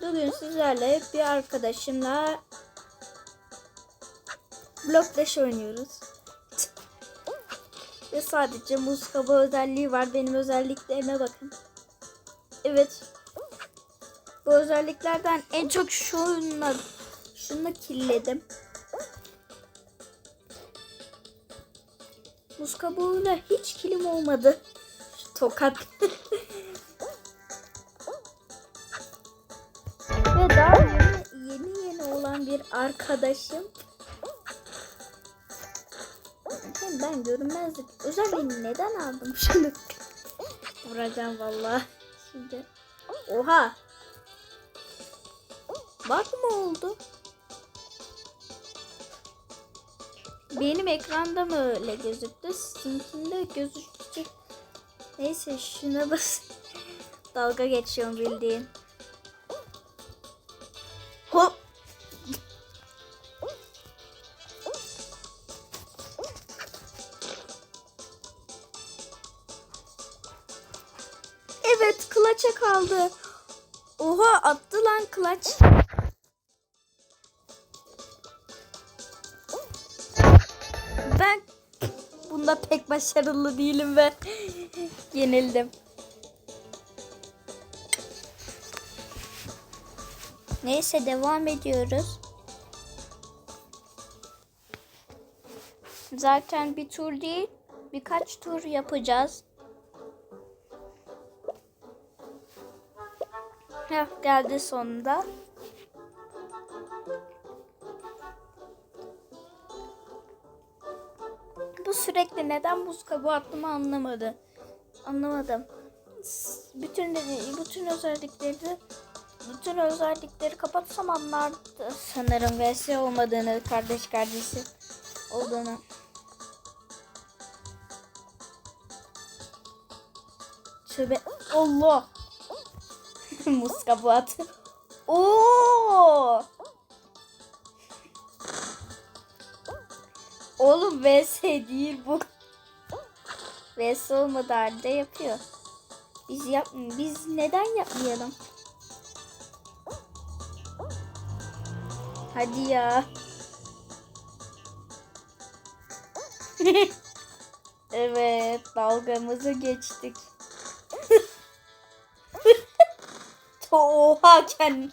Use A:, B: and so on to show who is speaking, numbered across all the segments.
A: Bugün sizlerle bir arkadaşımla Dash oynuyoruz. Ve sadece muz kabuğu özelliği var. Benim özelliklerime bakın. Evet. Bu özelliklerden en çok şunla şunu killedim. Muz kabuğuyla hiç kilim olmadı. Şu tokat. olan bir arkadaşım. Hem ben görünmezlik özelliğini neden aldım şunu? Vuracağım vallahi şimdi. Oha. Bak mı oldu? Benim ekranda mı öyle gözüktü? Sizinkinde gözükecek. Neyse şuna bas. Dalga geçiyorum bildiğin. Klaç. Ben bunda pek başarılı değilim ve yenildim. Neyse devam ediyoruz. Zaten bir tur değil, birkaç tur yapacağız. Heh, geldi sonunda. Bu sürekli neden buz kabuğu attığımı anlamadı. Anlamadım. Bütün bütün özellikleri bütün özellikleri kapatsam anlardı sanırım vs olmadığını kardeş kardeşi olduğunu. Tövbe Allah. Muz kabuğu at. Oo! Oğlum vs değil bu. vs olmadı halde yapıyor. Biz yap biz neden yapmayalım? Hadi ya. evet, dalgamızı geçtik. Oha kendim.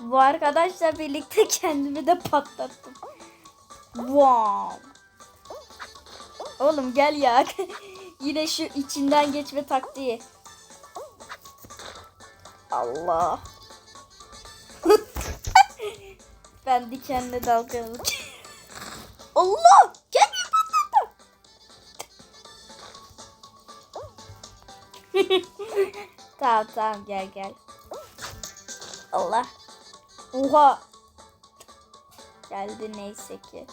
A: Bu arkadaşla birlikte kendimi de patlattım. Wow. Oğlum gel ya. Yine şu içinden geçme taktiği. Allah. ben dikenli dalgalık. Allah! Kendimi patlattım. Tamam tamam gel gel. Allah. Oha. Geldi neyse ki.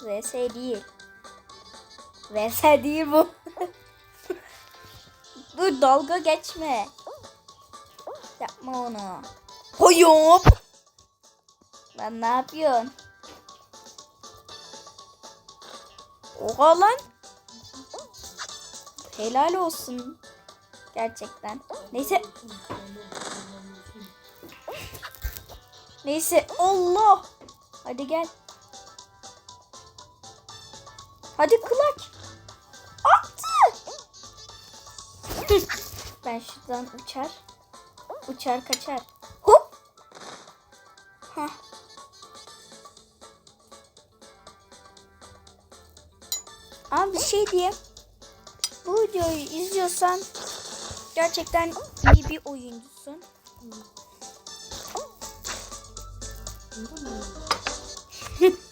A: VS değil. VS değil bu. Dur dalga geçme. Yapma onu. Hoyop. Lan ne yapıyorsun? Oha lan. Helal olsun. Gerçekten. Neyse. Neyse. Allah. Hadi gel. Hadi kulaç. Attı. ben şuradan uçar. Uçar kaçar. Hop. Heh. Ama bir şey diyeyim. Bu videoyu izliyorsan gerçekten iyi bir oyuncusun.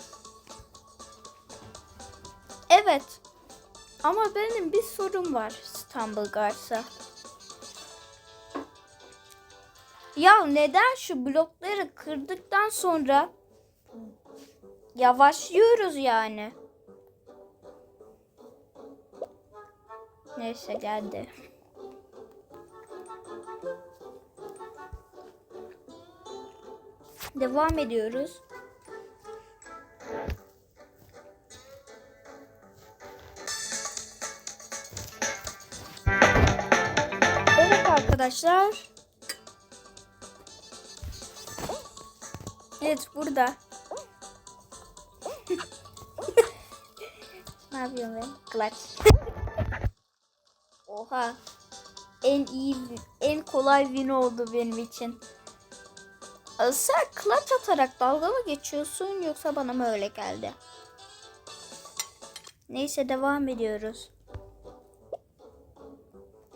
A: Evet. Ama benim bir sorum var İstanbul Guards'a. Ya neden şu blokları kırdıktan sonra yavaşlıyoruz yani? Neyse geldi. Devam ediyoruz. arkadaşlar. Evet burada. ne yapıyorum ben? Clutch. Oha. En iyi, en kolay win oldu benim için. Ee, Sen clutch atarak dalga mı geçiyorsun yoksa bana mı öyle geldi? Neyse devam ediyoruz.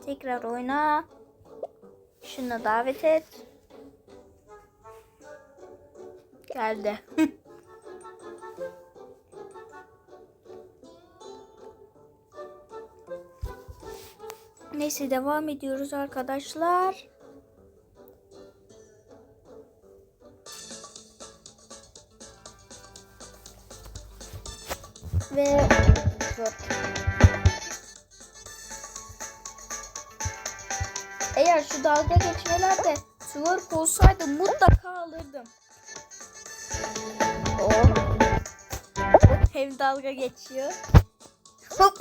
A: Tekrar oyna. Şunu davet et. Geldi. Neyse devam ediyoruz arkadaşlar. Ve Yok. Eğer şu dalga geçmelerde twerk olsaydı mutlaka alırdım. Oh. Hem dalga geçiyor. Hop.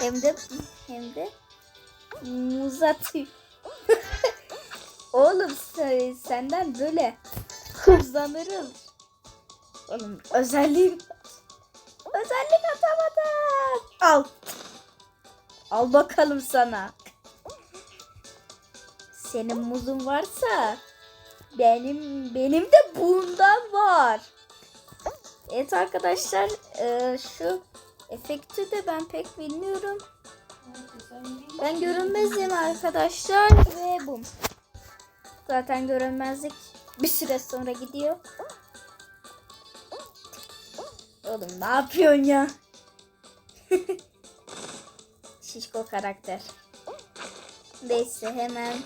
A: Hem de hem de muz. Oğlum sen- senden böyle hızlanırız. Oğlum özelliği özellik atamadım. Al. Al bakalım sana. Senin muzun varsa benim benim de bundan var. Evet arkadaşlar e, şu efekti de ben pek bilmiyorum. Ben görünmezim arkadaşlar ve bum. Zaten görünmezlik bir süre sonra gidiyor. Oğlum ne yapıyorsun ya? Şişko karakter. Neyse hemen.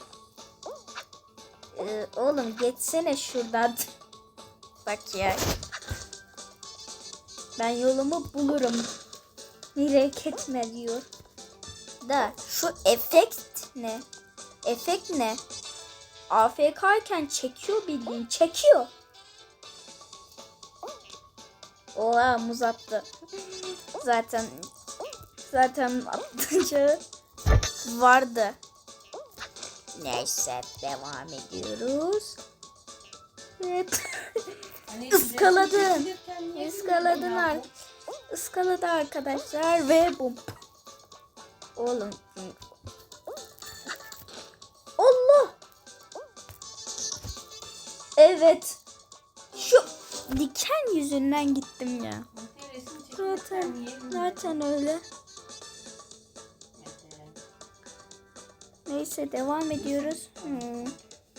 A: Ee, oğlum geçsene şuradan. Bak ya. Ben yolumu bulurum. Merak etme diyor. Da şu efekt ne? Efekt ne? AFK çekiyor bildiğin çekiyor. Oha muz attı. Zaten zaten attığı vardı. Neyse devam ediyoruz. Evet. Iskaladın. Iskaladın ar ıskaladı arkadaşlar ve bum. Oğlum. Allah. Evet. Diken yüzünden gittim ya. Zaten zaten öyle. Neyse devam ediyoruz. Hmm.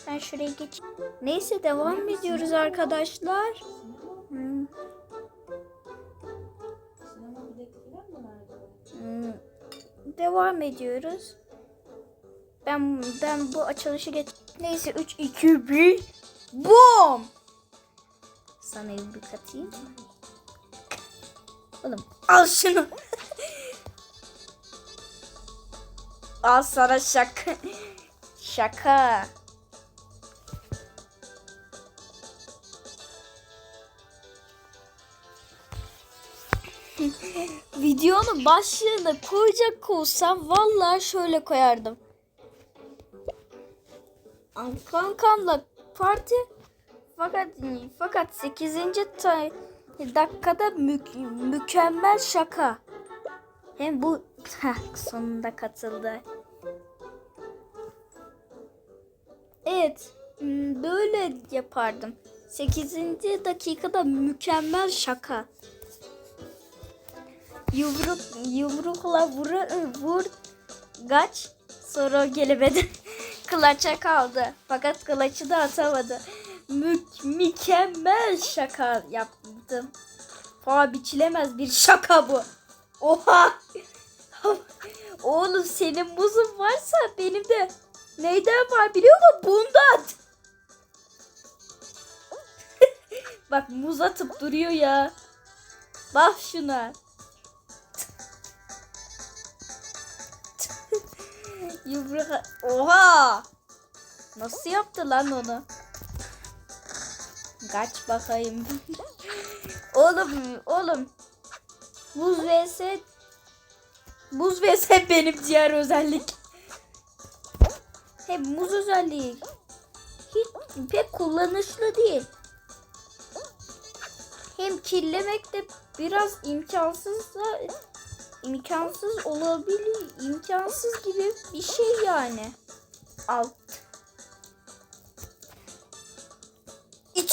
A: Ben şuraya geç. Neyse devam ediyoruz arkadaşlar. Hmm. Hmm. Devam ediyoruz. Ben ben bu açılışı geç. Neyse 3 2 1 Boom! Sana bir katayım. Oğlum al şunu. al sana şaka. Şaka. Videonun başlığına koyacak olsam vallahi şöyle koyardım. Kankamla parti fakat fakat 8. ta- dakikada mü- mükemmel şaka. Hem bu sonunda katıldı. Evet, m, böyle yapardım. 8. dakikada mükemmel şaka. Yumruk yumrukla vur vur kaç sonra gelemedi. Kılaça kaldı. Fakat kılıcı da atamadı. Mü- mükemmel şaka yaptım. Paha biçilemez bir şaka bu. Oha. Oğlum senin muzun varsa benim de neyden var biliyor musun? Bundan. Bak muz atıp duruyor ya. Bak şuna. Yumruk. Oha! Nasıl yaptı lan onu? Kaç bakayım. oğlum, oğlum. Buz vs Buz vs benim diğer özellik. Hem muz özelliği hiç pek kullanışlı değil. Hem kirlemek de biraz imkansız da imkansız olabilir. imkansız gibi bir şey yani. Alt.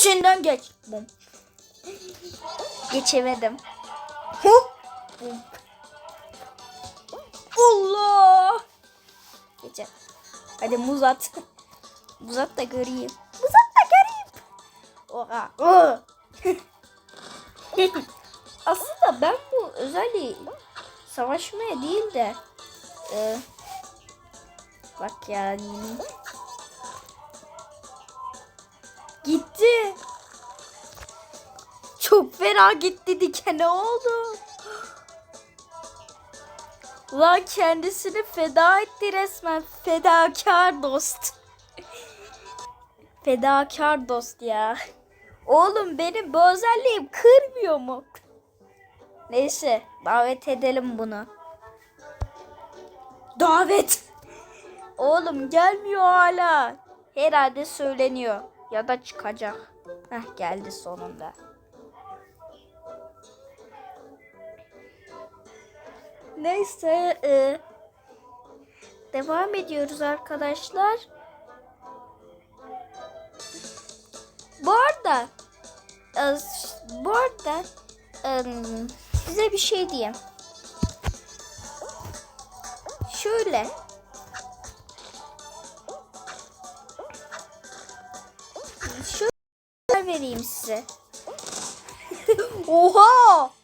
A: İçinden geç. Bum. Geçemedim. Hop. Bum. Allah. Geçe. Hadi muz at. muz at da göreyim. Muz at da göreyim. Oha. Aslında ben bu özelliği savaşmaya değil de e, bak yani Fena gitti dikene oldu. Ulan kendisini feda etti resmen. Fedakar dost. Fedakar dost ya. Oğlum benim bu özelliğim kırmıyor mu? Neyse davet edelim bunu. Davet. Oğlum gelmiyor hala. Herhalde söyleniyor. Ya da çıkacak. Heh geldi sonunda. Neyse e, devam ediyoruz arkadaşlar. Bu arada e, bu arada e, size bir şey diyeyim. Şöyle şöyle vereyim size. Oha!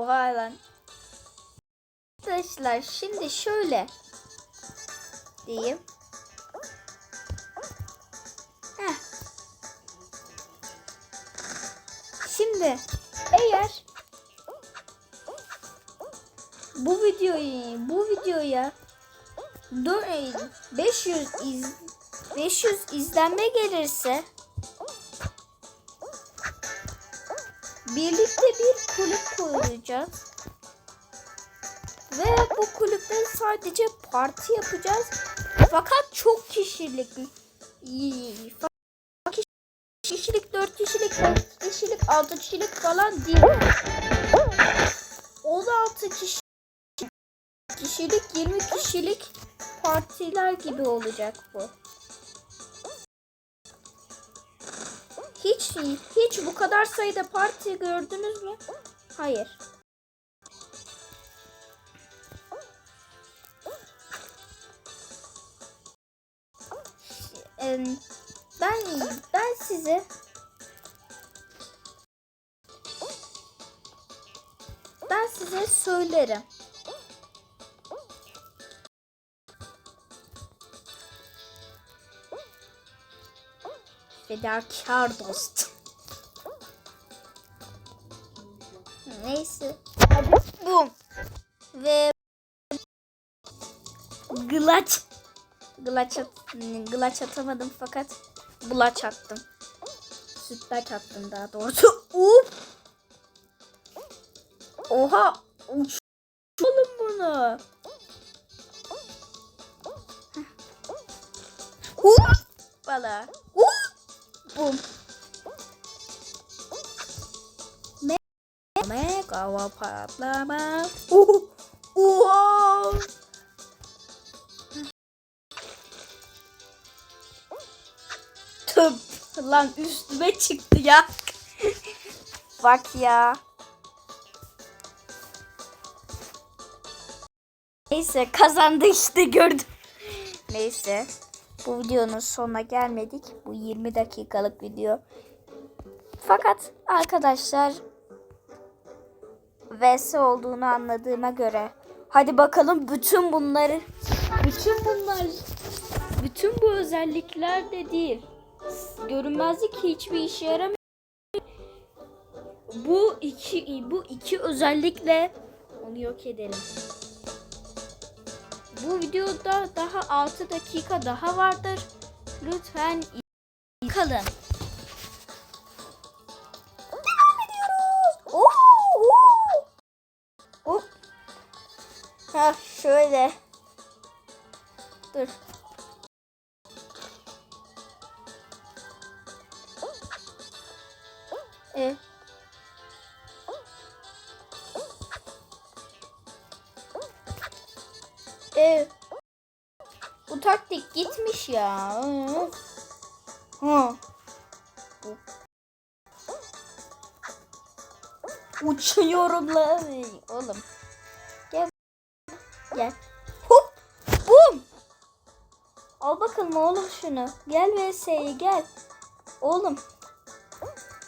A: Oha lan. Arkadaşlar şimdi şöyle diyeyim. Heh. Şimdi eğer bu videoyu bu videoya dö- 500 iz 500 izlenme gelirse birlikte bir kulüp kuracağız. Ve bu kulüpte sadece parti yapacağız. Fakat çok kişilik. Kişilik, 4 kişilik, 5 kişilik, 6 kişilik falan değil. 16 kişi kişilik, 20 kişilik partiler gibi olacak bu. Hiç hiç bu kadar sayıda parti gördünüz mü? Hayır. Ben ben size ben size söylerim. Fedakar dost. Neyse. Bum. Ve Glaç. Glaç, at, glaç atamadım fakat bulaç attım. Sütlaç attım daha doğrusu. Oha. Uçalım Mega hava patlama. Uh. Oha. Tıp. Lan üstüme çıktı ya. Bak ya. Neyse kazandı işte gördüm. Neyse. Bu videonun sonuna gelmedik. Bu 20 dakikalık video. Fakat arkadaşlar VS olduğunu anladığıma göre hadi bakalım bütün bunları bütün bunlar bütün bu özellikler de değil. Görünmezlik hiçbir işe yaramıyor. Bu iki bu iki özellikle onu yok edelim. Bu videoda daha 6 dakika daha vardır. Lütfen kalın. Şöyle. Dur. E. E. Bu taktik gitmiş ya. Ha. Uçuyorum lan. Oğlum. Gel. Hop. Bum. Al bakalım oğlum şunu. Gel VS'ye gel. Oğlum.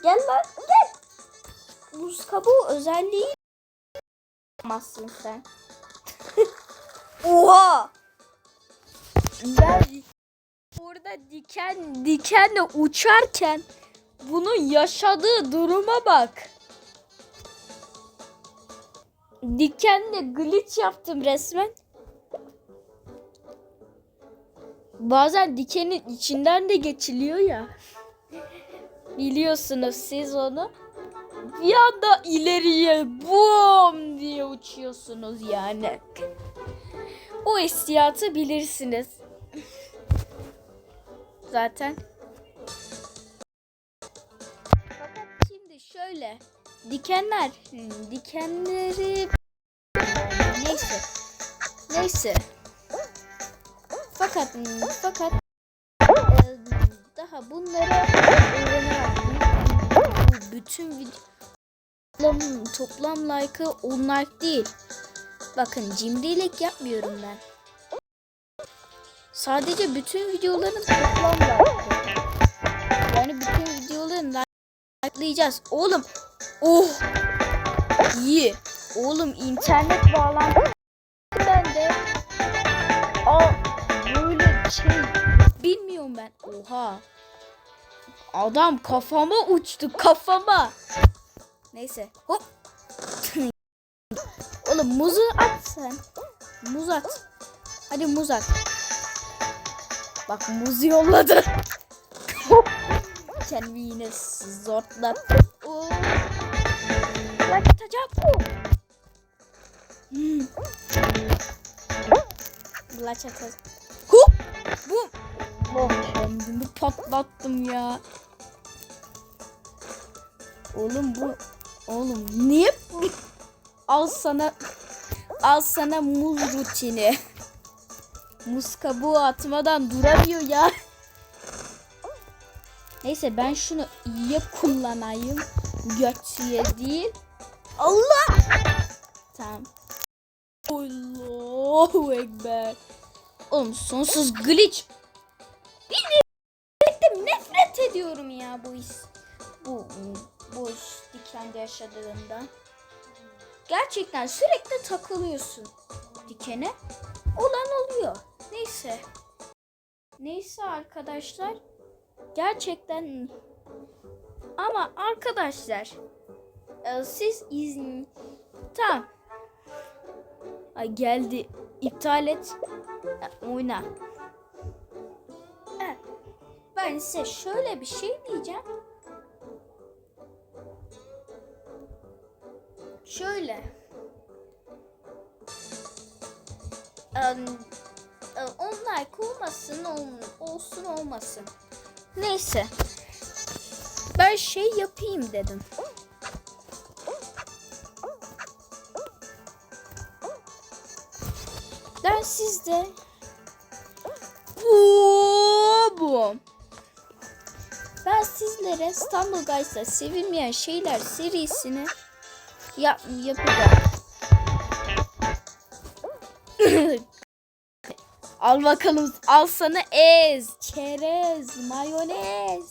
A: Gel lan gel. Buz kabuğu özelliği yapamazsın sen. Oha. Ben burada diken dikenle uçarken bunun yaşadığı duruma bak. Dikenle glitch yaptım resmen. Bazen dikenin içinden de geçiliyor ya. Biliyorsunuz siz onu. Bir anda ileriye boom diye uçuyorsunuz yani. O hissiyatı bilirsiniz. Zaten. Fakat şimdi şöyle. Dikenler. hmm, Dikenleri... Neyse. Neyse. Fakat hmm, fakat e, daha bunları öğrenemem. Bütün video toplam, toplam like'ı 10 like değil. Bakın cimrilik yapmıyorum ben. Sadece bütün videoların toplam like'ı. Yani bütün videoların like'layacağız. Oğlum. Oh. İyi. Oğlum internet bağlantı bende. Aa böyle şey bilmiyorum ben. Oha. Adam kafama uçtu kafama. Neyse. Hop. Oğlum muzu at sen. Muz at. Hadi muz at. Bak muz yolladı. Kendimi yine zortlattım. Oo. Bak atacak bu. Hmm. Atacak. Hop. Bu. Oh kendimi patlattım ya. Oğlum bu. Oğlum niye bu? Al sana. Al sana muz rutini. Muz kabuğu atmadan duramıyor ya. Neyse ben şunu iyiye kullanayım. Götüye değil. Allah! Tamam. Allahu Ekber. Oğlum sonsuz glitch. Bilmiyorum. Nefret ediyorum ya bu iş. Bu bu iş dikende yaşadığında. Gerçekten sürekli takılıyorsun dikene. Olan oluyor. Neyse. Neyse arkadaşlar. Gerçekten ama arkadaşlar e, siz izin tamam. Ay geldi iptal et. E, oyna. Evet. ben size şöyle bir şey diyeceğim. Şöyle. Em, e, on like olmasın ol- olsun olmasın Neyse. Ben şey yapayım dedim. Ben sizde bu Ben sizlere İstanbul Guys'ta sevilmeyen şeyler serisini yap yapacağım. Al bakalım. Al sana ez, çerez, mayonez.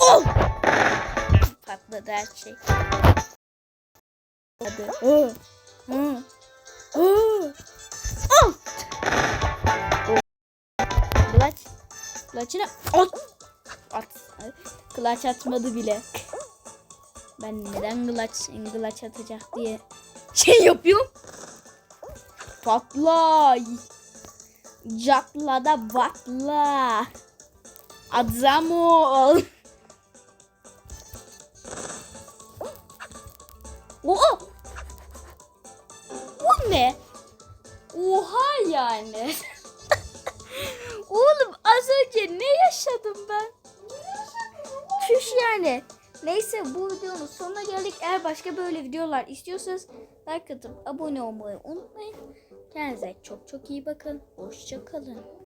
A: Ol. Patladı her şey. Hadi. Hı. Hı. Hı. Al. Kılaç. Kılaçını at. At. Kılaç atmadı bile. Ben neden kılaç, kılaç atacak diye şey yapıyorum. Patla. Catla da batla. Adam ol. Oo.
B: Oha yani.
A: Oğlum az önce ne yaşadım ben? Çüş yani. Neyse bu videonun sonuna geldik. Eğer başka böyle videolar istiyorsanız like atıp abone olmayı unutmayın. Kendinize çok çok iyi bakın. Hoşça kalın.